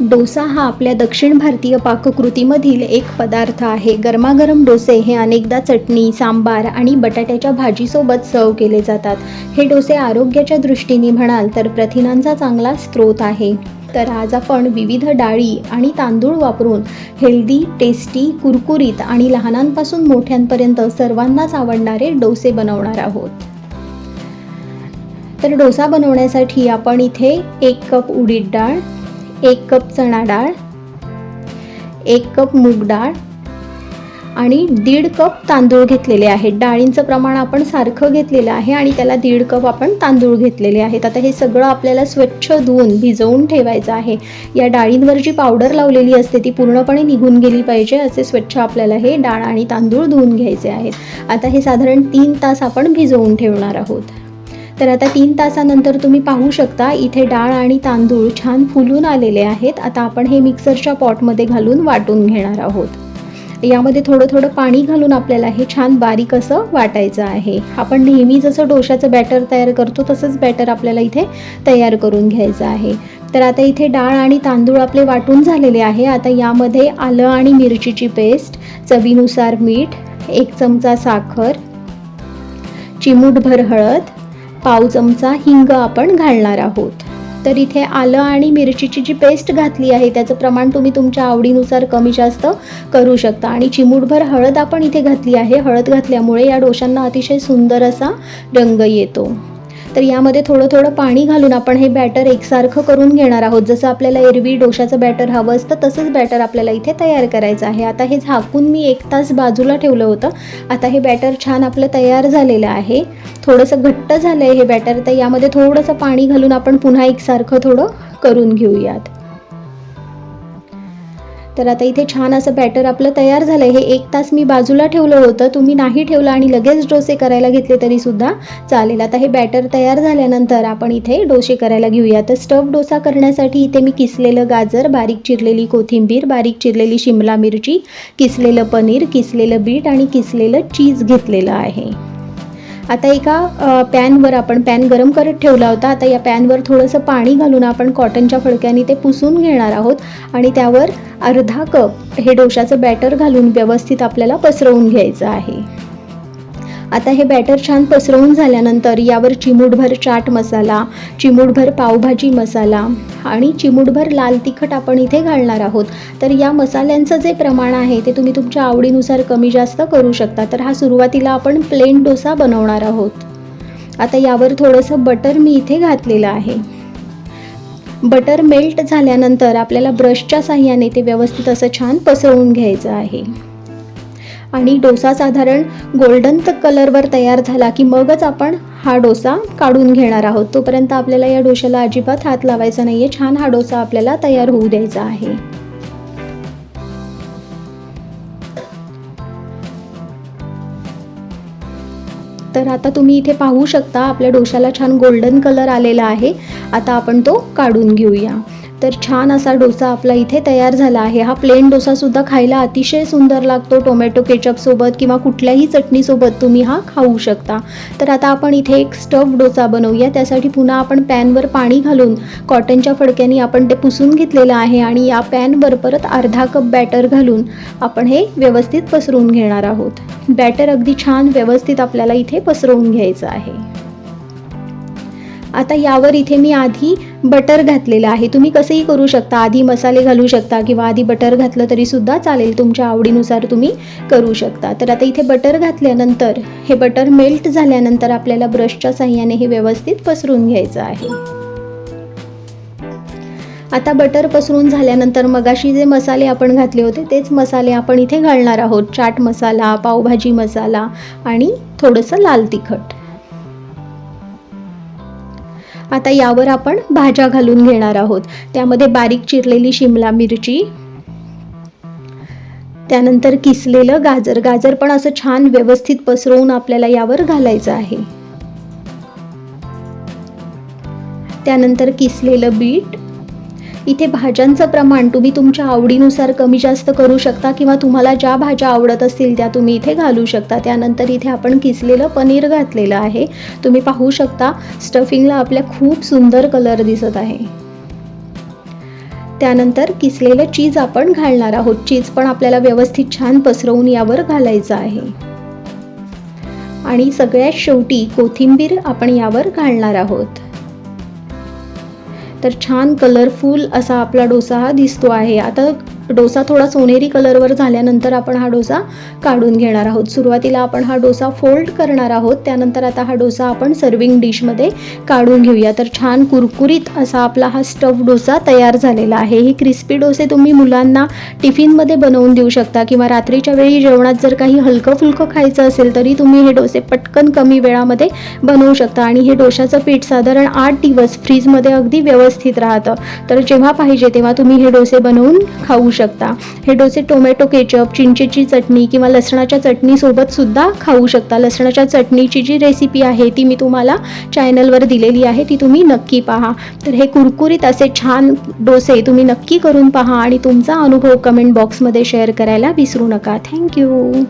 डोसा हा आपल्या दक्षिण भारतीय पाककृतीमधील एक पदार्थ आहे. गरमागरम डोसे हे अनेकदा चटणी सांबार आणि बटाट्याच्या भाजीसोबत सर्व केले जातात. हे डोसे आरोग्याच्या दृष्टीने म्हणाल तर प्रथिनांचा चांगला स्रोत आहे. तर आज आपण विविध डाळी आणि तांदूळ वापरून हेल्दी टेस्टी कुरकुरीत आणि लहानांपासून मोठ्यांपर्यंत सर्वांनाच आवडणारे डोसे बनवणार आहोत. तर डोसा बनवण्यासाठी आपण इथे एक कप उडीद डाळ एक कप चणा डाळ एक कप मूग डाळ आणि दीड कप तांदूळ घेतलेले आहेत. डाळींचं प्रमाण आपण सारखं घेतलेलं आहे आणि त्याला दीड कप आपण तांदूळ घेतलेले आहेत. आता हे सगळं आपल्याला स्वच्छ धुवून भिजवून ठेवायचं आहे. या डाळींवर जी पावडर लावलेली असते ती पूर्णपणे निघून गेली पाहिजे. असे स्वच्छ आपल्याला हे डाळ आणि तांदूळ धुवून घ्यायचे आहेत. आता हे साधारण तीन तास आपण भिजवून ठेवणार आहोत. तर आता तीन तासानंतर तुम्ही पाहू शकता इथे डाळ आणि तांदूळ छान फुलून आलेले आहेत. आता आपण हे मिक्सरच्या पॉटमध्ये घालून वाटून घेणार आहोत. यामध्ये थोडं थोडं पाणी घालून आपल्याला हे छान बारीक असं वाटायचं आहे. आपण नेहमी जसं डोशाचं बॅटर तयार करतो तसंच बॅटर आपल्याला इथे तयार करून घ्यायचं आहे. तर आता इथे डाळ आणि तांदूळ आपले वाटून झालेले आहे. आता यामध्ये आलं आणि मिरचीची पेस्ट चवीनुसार मीठ एक चमचा साखर चिमूटभर हळद पाव चमचा हिंग आपण घालणार आहोत. तर इथे आलं आणि मिरचीची जी पेस्ट घातली आहे त्याचं प्रमाण तुम्ही तुमच्या आवडीनुसार कमी जास्त करू शकता. आणि चिमूटभर हळद आपण इथे घातली आहे. हळद घातल्यामुळे या डोशांना अतिशय सुंदर असा रंग येतो. तर यामध्ये थोडं थोडं पाणी घालून आपण हे बॅटर एकसारखं करून घेणार आहोत. जसं आपल्याला एरवी डोशाचं बॅटर हवं असतं तसंच बॅटर आपल्याला इथे तयार करायचं आहे. आता हे झाकून मी एक तास बाजूला ठेवलं होतं. आता हे बॅटर छान आपलं तयार झालेलं आहे. थोडंसं घट्ट झालं आहे हे बॅटर तर यामध्ये थोडंसं पाणी घालून आपण पुन्हा एकसारखं थोडं करून घेऊयात. तर आता इथे छान असं बॅटर आपलं तयार झालं हे एक तास मी बाजूला ठेवलं होतं. तुम्ही नाही ठेवलं आणि लगेच डोसे करायला घेतले तरी सुद्धा चालेल. आता हे बॅटर तयार झाल्यानंतर आपण इथे डोसे करायला घेऊया. तर स्टफ डोसा करण्यासाठी इथे मी किसलेलं गाजर बारीक चिरलेली कोथिंबीर बारीक चिरलेली शिमला मिरची किसलेलं पनीर किसलेलं बीट आणि किसलेलं चीज घेतलेलं आहे. आता एका पॅनवर आपण पॅन गरम करत ठेवला होता. आता या पॅनवर थोडंसं पाणी घालून आपण कॉटनच्या फडक्याने ते पुसून घेणार आहोत. आणि त्यावर अर्धा कप हे डोशाचं बॅटर घालून व्यवस्थित आपल्याला पसरवून घ्यायचं आहे. आता हे बॅटर छान पसरवून झाल्यानंतर यावर चिमूटभर चाट मसाला चिमूटभर पावभाजी मसाला आणि चिमूटभर लाल तिखट आपण इथे घालणार आहोत. तर या मसाल्यांचं जे प्रमाण आहे ते तुम्ही तुमच्या आवडीनुसार कमी जास्त करू शकता. तर हा सुरुवातीला आपण प्लेन डोसा बनवणार आहोत. आता यावर थोडंसं बटर मी इथे घातलेलं आहे. बटर मेल्ट झाल्यानंतर आपल्याला ब्रशच्या साह्याने ते व्यवस्थित असं छान पसरवून घ्यायचं आहे. आणि डोसा साधारण गोल्डन कलरवर तयार झाला की मगच आपण हा डोसा काढून घेणार आहोत. तोपर्यंत आपल्याला या डोशाला अजिबात हात लावायचा नाही आहे छान हा डोसा आपल्याला तयार होऊ द्यायचा आहे. तर आता तुम्ही इथे पाहू शकता आपल्या डोशाला छान गोल्डन कलर आलेला आहे. आता आपण तो काढून घेऊया. तर छान असा डोसा आपला इथे तयार झाला आहे. हा प्लेन डोसासुद्धा खायला अतिशय सुंदर लागतो टोमॅटो केचपसोबत किंवा कुठल्याही चटणीसोबत तुम्ही हा खाऊ शकता. तर आता आपण इथे एक स्टफ डोसा बनवूया. त्यासाठी पुन्हा आपण पॅनवर पाणी घालून कॉटनच्या फडक्याने आपण ते पुसून घेतलेलं आहे आणि या पॅनवर परत अर्धा कप बॅटर घालून आपण हे व्यवस्थित पसरून घेणार आहोत. बॅटर अगदी छान व्यवस्थित आपल्याला इथे पसरवून घ्यायचं आहे. आता यावर इथे मी आधी बटर घातलेलं आहे. तुम्ही कसंही करू शकता. आधी मसाले घालू शकता किंवा आधी बटर घातलं तरी सुद्धा चालेल. तुमच्या आवडीनुसार तुम्ही करू शकता. तर आता इथे बटर घातल्यानंतर हे बटर मेल्ट झाल्यानंतर आपल्याला ब्रशच्या साह्याने हे व्यवस्थित पसरून घ्यायचं आहे. आता बटर पसरून झाल्यानंतर मगाशी जे मसाले आपण घातले होते तेच मसाले आपण इथे घालणार आहोत. चाट मसाला पावभाजी मसाला आणि थोडंसं लाल तिखट. आता यावर आपण भाज्या घालून घेणार आहोत. त्यामध्ये बारीक चिरलेली शिमला मिरची त्यानंतर किसलेलं गाजर. गाजर पण असं छान व्यवस्थित पसरवून आपल्याला यावर घालायचं आहे. त्यानंतर किसलेलं बीट इथे भाज्यांचं प्रमाण तुम्ही तुमच्या आवडीनुसार कमी जास्त करू शकता किंवा तुम्हाला ज्या भाज्या आवडत असतील त्या तुम्ही इथे घालू शकता. त्यानंतर इथे आपण किसलेलं पनीर घातलेलं आहे. तुम्ही पाहू शकता स्टफिंगला आपल्या खूप सुंदर कलर दिसत आहे. त्यानंतर किसलेलं चीज आपण घालणार आहोत. चीज पण आपल्याला व्यवस्थित छान पसरवून यावर घालायचं आहे. आणि सगळ्यात शेवटी कोथिंबीर आपण यावर घालणार आहोत. तर छान कलरफुल असा आपला डोसा हा दिसतो आहे. आता डोसा थोडा सोनेरी कलरवर झाल्यानंतर आपण हा डोसा काढून घेणार आहोत. सुरुवातीला आपण हा डोसा फोल्ड करणार आहोत. त्यानंतर आता हा डोसा आपण सर्विंग डिशमध्ये काढून घेऊया. तर छान कुरकुरीत असा आपला हा स्टफ डोसा तयार झालेला आहे. ही क्रिस्पी डोसे तुम्ही मुलांना टिफिनमध्ये बनवून देऊ शकता किंवा रात्रीच्या वेळी जेवणात जर काही हलकं फुलकं खायचं असेल तरी तुम्ही हे डोसे पटकन कमी वेळामध्ये बनवू शकता. आणि हे डोशाचं पीठ साधारण आठ दिवस फ्रीजमध्ये अगदी व्यवस्थित राहतं. तर जेव्हा पाहिजे तेव्हा तुम्ही हे डोसे बनवून खाऊ शकता. हे डोसे टोमॅटो केचप चिंचेची चटणी किंवा लसणाच्या चटणीसोबत सुद्धा खाऊ शकता. लसणाच्या चटणीची जी रेसिपी आहे ती मी तुम्हाला चॅनलवर दिलेली आहे ती तुम्ही नक्की पहा. तर हे कुरकुरीत असे छान डोसे तुम्ही नक्की करून पहा आणि तुमचा अनुभव कमेंट बॉक्समध्ये शेअर करायला विसरू नका. थँक्यू